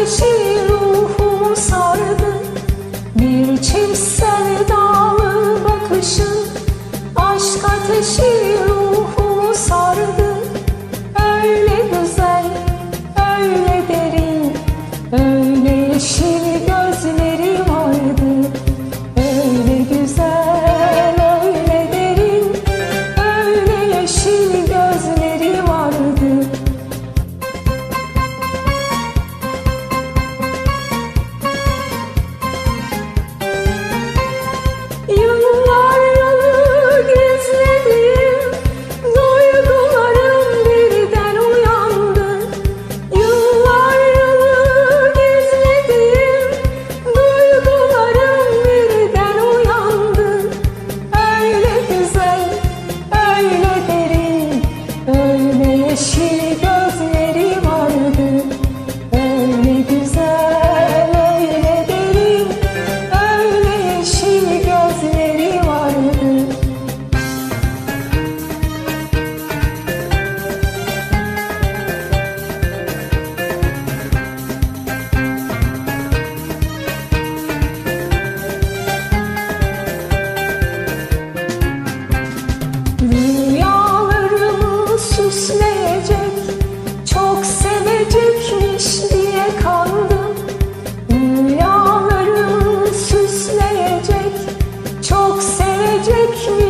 vestir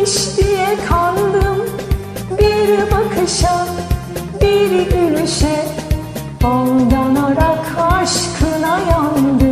hiç diye kandım. Bir bakışa, bir gülüşe. Aldan aşkına yandım.